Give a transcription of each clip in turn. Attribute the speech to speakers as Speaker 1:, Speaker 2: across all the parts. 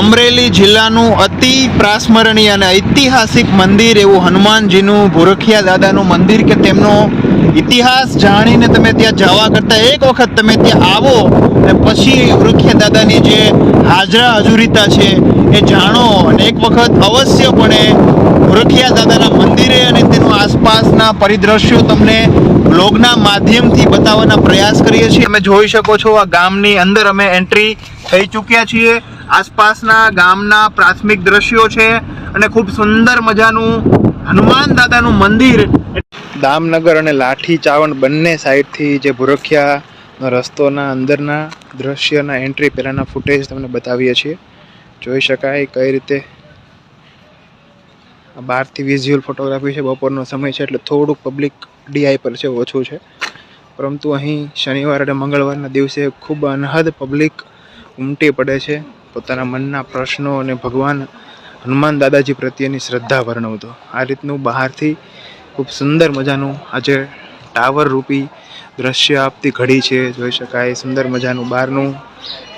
Speaker 1: અમરેલી જિલ્લાનું અતિ પ્રાસ્મરણીય અને ઐતિહાસિક મંદિર એવું હનુમાનજીનું ભુરખિયા દાદાનું મંદિર કે તેમનો ઇતિહાસ જાણીને તમે ત્યાં જવા કરતાં એક વખત તમે ત્યાં આવો અને પછી ભૂરખિયા દાદાની જે હાજરા હજુરીતા છે એ જાણો અને એક વખત અવશ્યપણે ભૂરખિયા દાદાના મંદિરે આસપાસના પરિદ્રશ્યો તમને બ્લોગના માધ્યમથી બતાવવાના પ્રયાસ કરીએ છીએ. તમે જોઈ શકો છો આ ગામની અંદર અમે એન્ટ્રી થઈ ચૂક્યા છીએ. આસપાસના ગામના પ્રાથમિક દ્રશ્યો છે અને ખૂબ સુંદર મજાનું હનુમાન દાદાનું મંદિર. દામનગર અને લાઠી ચાવણ બંને સાઈડથી જે ભુરખિયા રસ્તોના અંદરના દ્રશ્યના એન્ટ્રી પહેલાંના ફૂટેજ તમને બતાવીએ છીએ. જોઈ શકાય કઈ રીતે બહારથી વિઝ્યુઅલ ફોટોગ્રાફી છે, બપોરનો સમય છે, એટલે થોડુંક પબ્લિક ડીઆઈ પર છે, ઓછું છે. પરંતુ અહીં શનિવાર અને મંગળવારના દિવસે ખૂબ અનહદ પબ્લિક ઉમટી પડે છે. પોતાના મનના પ્રશ્નો અને ભગવાન હનુમાન દાદાજી પ્રત્યેની શ્રદ્ધા વર્ણવતો. આ રીતનું બહારથી ખૂબ સુંદર મજાનું આજે ટાવર રૂપી દ્રશ્ય આપતી ઘડી છે, જોઈ શકાય. સુંદર મજાનું બહારનું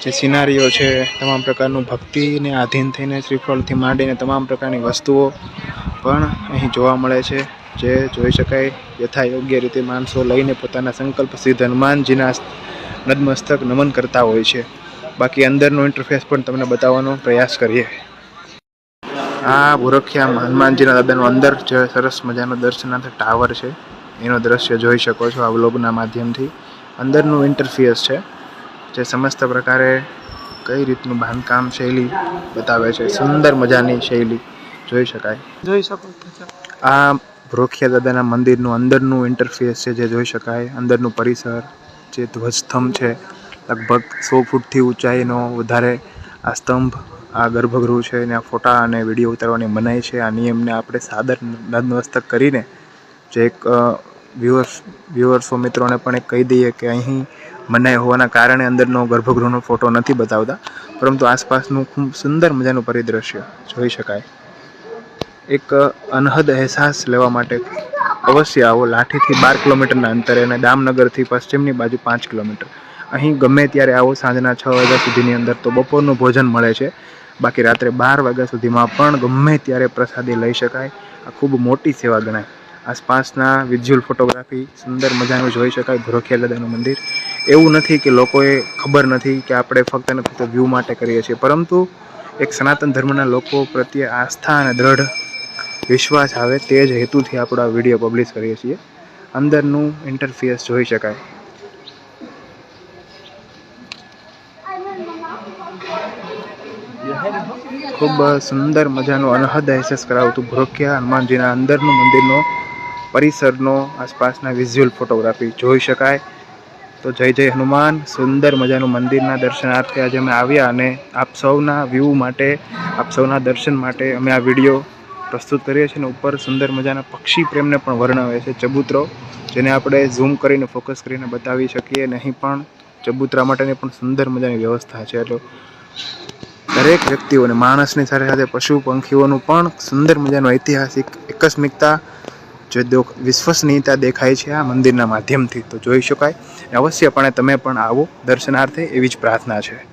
Speaker 1: જે સિનારીઓ છે, તમામ પ્રકારનું ભક્તિને આધીન થઈને, શ્રીફળથી માંડીને તમામ પ્રકારની વસ્તુઓ પણ અહીં જોવા મળે છે, જે જોઈ શકાય યથા યોગ્ય રીતે માણસો લઈને પોતાના સંકલ્પ સિદ્ધ હનુમાનજીના નદમસ્તક નમન કરતા હોય છે. બાકી અંદરનો ઇન્ટરફેસ પણ તમને બતાવવાનો પ્રયાસ કરીએ. આ ભૂરખિયા હનુમાનજીના દાદાનું અંદર જે સરસ મજાનો દર્શનાર્થ ટાવર છે. એનો દ્રશ્ય જોઈ શકો છો આ વ્લોગના માધ્યમથી. અંદરનું ઇન્ટરફેસ છે જે સમસ્ત પ્રકારે કઈ રીતનું બાંધકામ શૈલી બતાવે છે સુંદર મજાની શૈલી જોઈ શકાય.
Speaker 2: જોઈ શકો
Speaker 1: આ ભ્રોખિયા દાદાના મંદિરનું અંદરનું ઇન્ટરફેસ છે જે જોઈ શકાય. અંદરનું પરિસર જે ધ્વજસ્તંભ છે લગભગ સો ફૂટથી ઊંચાઈનો વધારે આ સ્તંભ આ ગર્ભગૃહ છે અને આ ફોટા અને વીડિયો ઉતારવાની મનાઈ છે. આ નિયમને આપણે સાદર નતમસ્તક કરીને જે એક વ્યુઅર્સ, વ્યુઅર્સો મિત્રોને પણ એક કહી દઈએ કે અહીં મનાઈ હોવાના કારણે અંદરનો ગર્ભગૃહનો ફોટો નથી બતાવતા. પરંતુ આસપાસનું ખૂબ સુંદર મજાનું પરિદ્રશ્ય જોઈ શકાય. એક અનહદ અહેસાસ લેવા માટે અવશ્ય આવો. લાઠીથી બાર કિલોમીટરના અંતરે અને દામનગરથી પશ્ચિમની બાજુ પાંચ કિલોમીટર. અહીં ગમે ત્યારે આવો. સાંજના છ વાગ્યા સુધીની અંદર તો બપોરનું ભોજન મળે છે. બાકી રાત્રે બાર વાગ્યા સુધીમાં પણ ગમે ત્યારે પ્રસાદી લઈ શકાય. આ ખૂબ મોટી સેવા ગણાય. આસપાસના વિઝ્યુઅલ ફોટોગ્રાફી સુંદર મજાનું જોઈ શકાય ભરોખિયા દાદાનું મંદિર. એવું નથી કે લોકોએ ખબર નથી કે આપણે ફક્ત અને ફક્ત વ્યૂ માટે કરીએ છીએ. પરંતુ એક સનાતન ધર્મના લોકો પ્રત્યે આસ્થા અને દ્રઢ વિશ્વાસ આવે તે જ હેતુથી આપણે આ વીડિયો પબ્લિશ કરીએ છીએ. અંદરનું ઇન્ટરફેસ જોઈ શકાય. ખૂબ સુંદર મજાનું અનહદ અહેસાસ કરાવતું ભરોખિયા હનુમાનજીના અંદરનું મંદિરનો પરિસરનો આસપાસના વિઝ્યુઅલ ફોટોગ્રાફી જોઈ શકાય. તો જય જય હનુમાન, સુંદર મજાનું મંદિરના દર્શનાર્થે આજે અમે આવ્યા અને આપ સૌના વ્યૂ માટે, આપ સૌના દર્શન માટે અમે આ વીડિયો પ્રસ્તુત કરીએ છીએ અને ઉપર સુંદર મજાના પક્ષી પ્રેમને પણ વર્ણવે છે ચબૂતરો, જેને આપણે ઝૂમ કરીને ફોકસ કરીને બતાવી શકીએ. અને અહીં પણ ચબૂતરા માટેની પણ સુંદર મજાની વ્યવસ્થા છે. એટલે દરેક વ્યક્તિઓને માણસની સાથે સાથે પશુ પંખીઓનું પણ સુંદર મજાનું ઐતિહાસિક આકસ્મિકતા જે વિશ્વસનીયતા દેખાય છે આ મંદિરના માધ્યમથી, તો જોઈ શકાય. અવશ્યપણે તમે પણ આવો દર્શનાર્થે એવી જ પ્રાર્થના છે.